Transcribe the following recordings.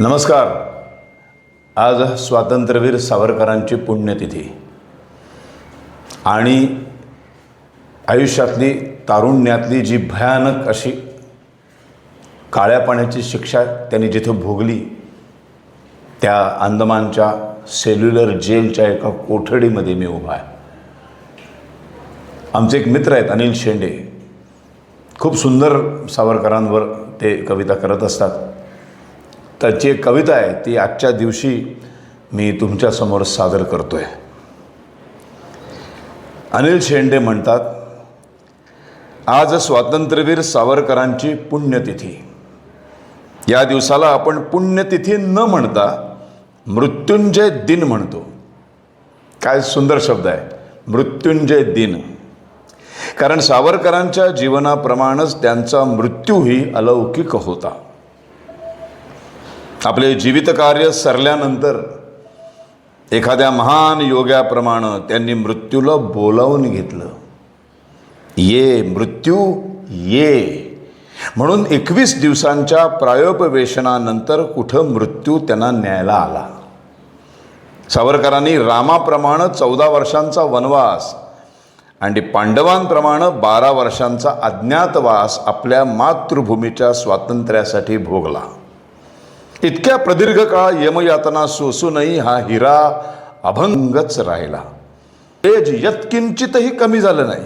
नमस्कार. आज स्वातंत्र्यवीर सावरकरांची पुण्यतिथी. आणि आयुष्यातली तारुण्यातली जी भयानक अशी काळ्या पाण्याची शिक्षा त्यांनी जिथं भोगली त्या अंदमानच्या सेल्युलर जेलच्या एका कोठडीमध्ये मी उभा आहे. आमचे एक मित्र आहेत अनिल शेंडे. खूप सुंदर सावरकरांवर ते कविता करत असतात. त्याची एक कविता आहे ती आजच्या दिवशी मी तुमच्यासमोर सादर करतो आहे अनिल शेंडे म्हणतात आज स्वातंत्र्यवीर सावरकरांची पुण्यतिथी. या दिवसाला आपण पुण्यतिथी न म्हणता मृत्युंजय दिन म्हणतो. काय सुंदर शब्द आहे मृत्युंजय दिन. कारण सावरकरांच्या जीवनाप्रमाणेच त्यांचा मृत्यूही अलौकिक होता. आपले जीवितकार्य सरल्यानंतर एखाद्या महान योग्याप्रमाणे त्यांनी मृत्यूला बोलावून घेतलं. ये मृत्यू ये. म्हणून एकवीस दिवसांच्या प्रायोपवेशनानंतर कुठं मृत्यू त्यांना न्यायला आला? सावरकरांनी रामाप्रमाणे चौदा वर्षांचा वनवास आणि पांडवांप्रमाणे बारा वर्षांचा अज्ञातवास आपल्या मातृभूमीच्या स्वातंत्र्यासाठी भोगला. इतक्या प्रदीर्घ काळ यमयातना सोसूनही हा हिरा अभंगच राहिला. तेज यत्किंचितही कमी झालं नाही.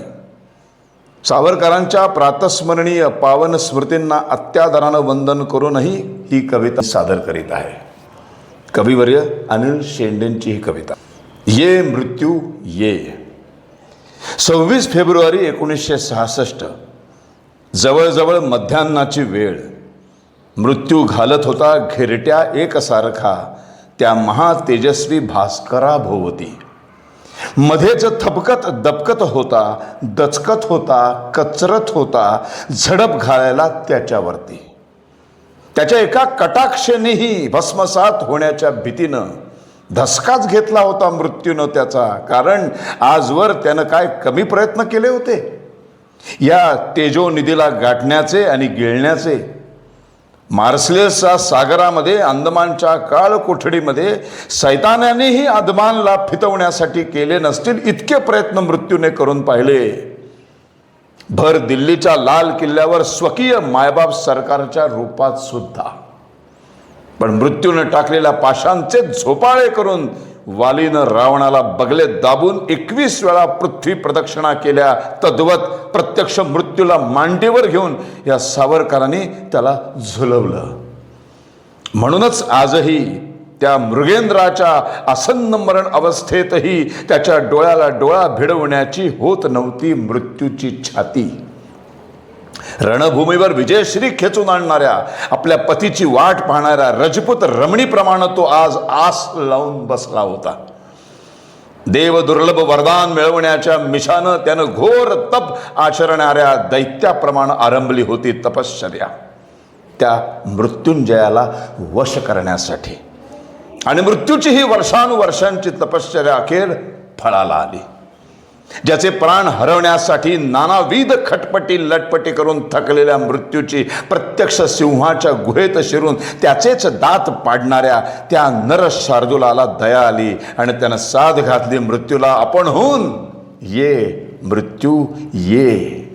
सावरकरांच्या प्रातस्मरणीय पावन स्मृतींना अत्यादरानं वंदन करूनही ही कविता सादर करीत आहे. कविवर्य अनिल शेंडेंची ही कविता. ये मृत्यू ये. सव्वीस फेब्रुवारी एकोणीसशे सहासष्ट. जवळजवळ मध्यान्नाची वेळ. मृत्यू घालत होता घेरट्या एकसारखा त्या महातेजस्वी भास्कराभोवती मध्येच थपकत दपकत होता दचकत होता कचरत होता झडप घालायला त्याच्यावरती. त्याच्या एका कटाक्षेनेही भस्मसात होण्याच्या भीतीनं धसकाच घेतला होता मृत्यूनं त्याचा कारण आजवर त्यानं काय कमी प्रयत्न केले होते? या तेजोनिधीला गाठण्याचे आणि गिळण्याचे मार्सलेसच्या सागरामध्ये अंदमानच्या काळकोठडीमध्ये सैतान्यानेही अंदमानला फितवण्यासाठी केले नसतील इतके प्रयत्न मृत्यूने करून पाहिले. भर दिल्लीच्या लाल किल्ल्यावर स्वकीय मायबाप सरकारच्या रूपात सुद्धा. पण मृत्यूनं टाकलेल्या पाशांचे झोपाळे करून वालीनं रावणाला बगले दाबून एकवीस वेळा पृथ्वी प्रदक्षिणा केल्या. तद्वत प्रत्यक्ष मृत्यूला मांडीवर घेऊन या सावरकरांनी त्याला झुलवलं. म्हणूनच आजही त्या मृगेंद्राच्या आसन्न मरण अवस्थेतही त्याच्या डोळ्याला डोळा भिडवण्याची होत नव्हती मृत्यूची छाती. रणभूमीवर विजयश्री खेचून आणणाऱ्या आपल्या पतीची वाट पाहणाऱ्या रजपूत रमणीप्रमाणे तो आज आस लावून बसला होता. देव दुर्लभ वरदान मिळवण्याच्या मिशानं त्यानं घोर तप आचरणाऱ्या दैत्याप्रमाणे आरंभली होती तपश्चर्या. त्या मृत्युंजयाला वश करण्यासाठी. आणि मृत्यूची ही वर्षानुवर्षांची तपश्चर्या अखेर फळाला आली. ज्याचे प्राण हरवण्यासाठी नानाविध खटपटी लटपटी करून थकलेल्या मृत्यूची प्रत्यक्ष सिंहाच्या गुहेत शिरून त्याचेच दात पाडणाऱ्या त्या नर शार्दुलाला दया आली आणि त्यानं साध घातली मृत्यूला. आपण होऊन ये मृत्यू ये.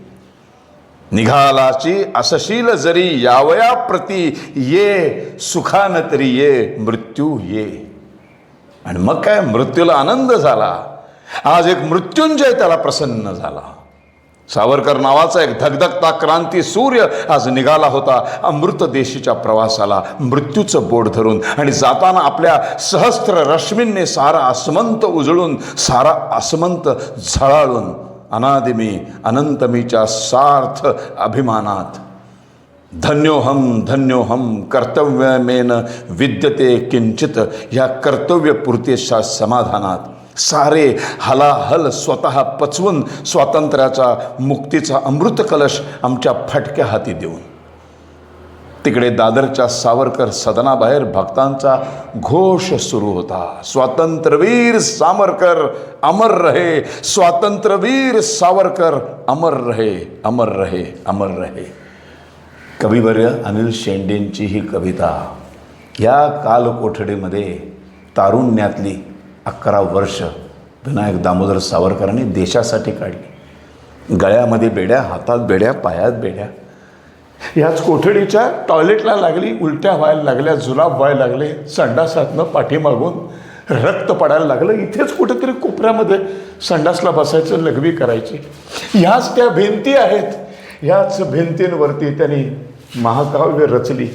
निघालाची असशील जरी यावया प्रती ये सुखान तरी ये मृत्यू ये. आणि मग काय? मृत्यूला आनंद झाला. आज एक मृत्युंजय त्याला प्रसन्न झाला. सावरकर नावाचा एक धगधगता क्रांती सूर्य आज निघाला होता. अमृत देशीच्या प्रवासाला मृत्यूचं बोट धरून आणि जाताना आपल्या सहस्त्र रश्मींनी सारा आसमंत उजळून सारा आसमंत झळाळून अनादिमी अनंतमीच्या सार्थ अभिमानात धन्योहम धन्योहम कर्तव्यमेन विद्यते किंचित ह्या कर्तव्यपूर्तीच्या समाधानात सारे हलाहल स्वतः पचवून स्वातंत्र्याचा मुक्तीचा अमृत कलश आमच्या फटक्या हाती देऊन. तिकडे दादरच्या सावरकर सदनाबाहेर भक्तांचा घोष सुरू होता. स्वातंत्र्यवीर सावरकर अमर रहे स्वातंत्र्यवीर सावरकर अमर रहे अमर रहे अमर रहे. कविवर्य अनिल शेंडेंची ही कविता या कालकोठडीमध्ये तारुण्यातली अकरा वर्ष विनायक दामोदर सावरकरांनी देशासाठी काढली. गळ्यामध्ये बेड्या हातात बेड्या पायात बेड्या. ह्याच कोठडीच्या टॉयलेटला लागली उलट्या व्हायला लागल्या जुलाब व्हायला लागले संडासातनं पाठीमागून रक्त पडायला लागलं. इथेच कुठेतरी कोपऱ्यामध्ये संडासला बसायचं लघवी करायची. ह्याच त्या भिंती आहेत. ह्याच भिंतींवरती त्यांनी महाकाव्य रचली.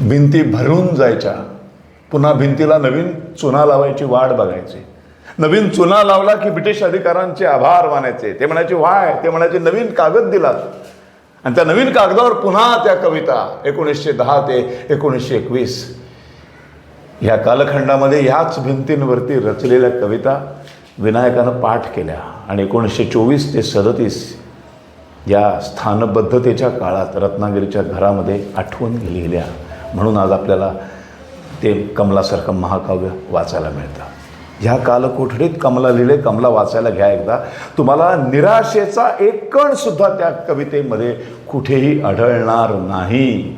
भिंती भरून जायच्या. पुन्हा भिंतीला नवीन चुना लावायची वाट बघायची. नवीन चुना लावला की ब्रिटिश अधिकाऱ्यांचे आभार मानायचे. ते म्हणायचे वाय ते म्हणायचे नवीन कागद दिलात. आणि त्या नवीन कागदावर पुन्हा त्या कविता एकोणीसशे दहा ते एकोणीसशे एकवीस. ह्या कालखंडामध्ये ह्याच भिंतींवरती रचलेल्या कविता विनायकानं पाठ केल्या आणि एकोणीसशे चोवीस ते सदतीस या स्थानबद्धतेच्या काळात रत्नागिरीच्या घरामध्ये आठवण लिहिल्या. म्हणून आज आपल्याला ते कमलासारखं महाकाव्य वाचायला मिळतं. ह्या कालकोठडीत कमला लिहिले कमला वाचायला घ्या एकदा. तुम्हाला निराशेचा एक कण सुद्धा त्या कवितेमध्ये कुठेही आढळणार नाही.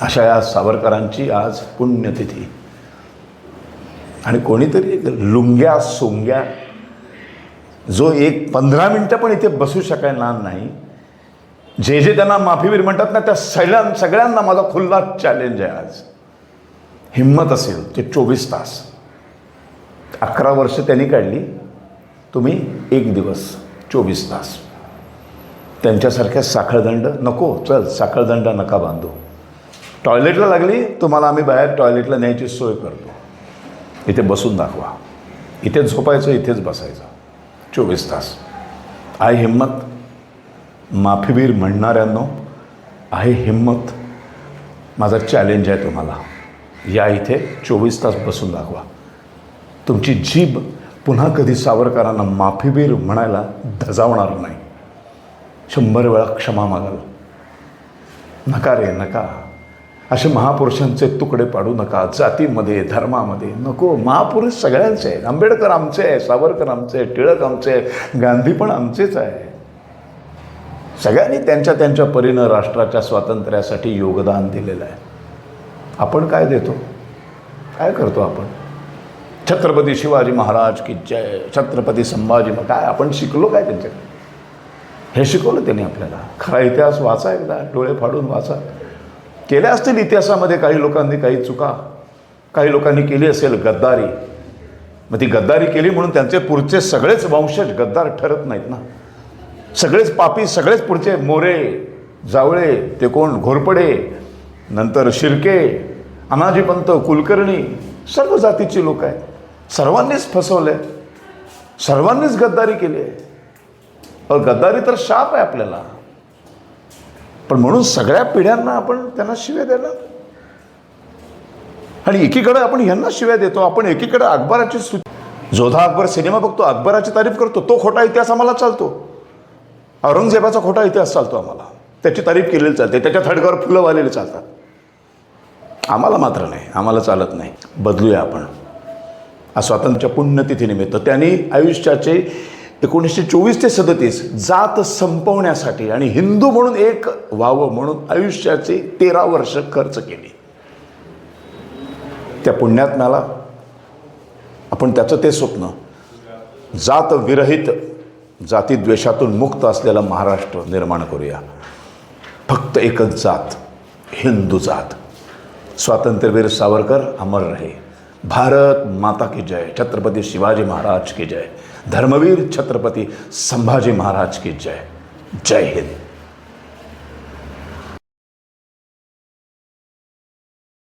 अशा या सावरकरांची आज पुण्यतिथी. आणि कोणीतरी लुंग्या सोंग्या जो एक पंधरा मिनटं पण इथे बसू शकायला नाही जे जे त्यांना माफीवीर म्हणतात ना त्या सगळ्यां सगळ्यांना माझा खुल्ला चॅलेंज आहे आज. हिंमत असेल ते चोवीस तास. अकरा वर्ष त्यांनी काढली. तुम्ही एक दिवस चोवीस तास. त्यांच्यासारख्या साखळदंड नको चल साखळदंड नका बांधू. टॉयलेटला लागली तुम्हाला आम्ही बाहेर टॉयलेटला न्यायची सोय करतो. इथे बसून दाखवा. इथेच झोपायचं इथेच बसायचं. चोवीस तास. आय हिंमत माफीवीर म्हणणाऱ्यांनो आहे हिंमत माझा चॅलेंज आहे तुम्हाला. या इथे चोवीस तास बसून दाखवा. तुमची जीभ पुन्हा कधी सावरकरांना माफीवीर म्हणायला धजावणार नाही. शंभर वेळा क्षमा मागाल. नका रे नका. असे महापुरुषांचे तुकडे पाडू नका. जातीमध्ये धर्मामध्ये नको. महापुरुष सगळ्यांचे आहेत. आंबेडकर आमचे आहे सावरकर आमचे आहे टिळक आमचे आहे गांधी पण आमचेच आहे सगळ्यांनी त्यांच्या त्यांच्या परीनं राष्ट्राच्या स्वातंत्र्यासाठी योगदान दिलेलं आहे. आपण काय देतो? काय करतो आपण? छत्रपती शिवाजी महाराज की जय छत्रपती संभाजी मग काय आपण शिकलो काय त्यांच्याकडे? हे शिकवलं त्यांनी आपल्याला. खरा इतिहास वाचा एकदा डोळे फाडून वाचा. केल्या असतील इतिहासामध्ये काही लोकांनी काही चुका. काही लोकांनी केली असेल गद्दारी. मग ती गद्दारी केली म्हणून त्यांचे पुढचे सगळेच वंशज गद्दार ठरत नाहीत ना? सगळेच पापी सगळेच पुढचे मोरे जावळे ते कोण? घोरपडे नंतर शिर्के अनाजीपंत कुलकर्णी सर्व जातीची लोक आहेत. सर्वांनीच फसवले सर्वांनीच गद्दारी केली आहे. गद्दारी तर शाप आहे आपल्याला. पण म्हणून सगळ्या पिढ्यांना आपण त्यांना शिव्या द्यायला आणि एकीकडे आपण ह्यांना शिव्या देतो आपण एकीकडे अकबराची जोधा अकबर सिनेमा बघतो अकबराची तारीफ करतो तो खोटा इतिहास आम्हाला चालतो. औरंगजेबाचा खोटा इतिहास चालतो आम्हाला. त्याची तारीफ केलेली चालते. त्याच्या थडकावर फुलं वालेली चालतात. आम्हाला मात्र नाही. आम्हाला चालत नाही. बदलूया आपण. स्वातंत्र्याच्या स्वातंत्र्य पुण्यतिथीनिमित्त. त्यांनी आयुष्याचे एकोणीसशे चोवीस ते सदतीस जात संपवण्यासाठी आणि हिंदू म्हणून एक व्हावं म्हणून आयुष्याचे तेरा वर्ष खर्च केली. त्या पुण्यात्म्याला आपण त्याचं ते स्वप्न जात विरहित जातीद्वेषातून मुक्त असलेला महाराष्ट्र निर्माण करूया. फक्त एकच जात हिंदू जात. स्वातंत्र्यवीर सावरकर अमर रहे. भारत माता की जय. छत्रपती शिवाजी महाराज की जय. धर्मवीर छत्रपती संभाजी महाराज की जय. जय हिंद.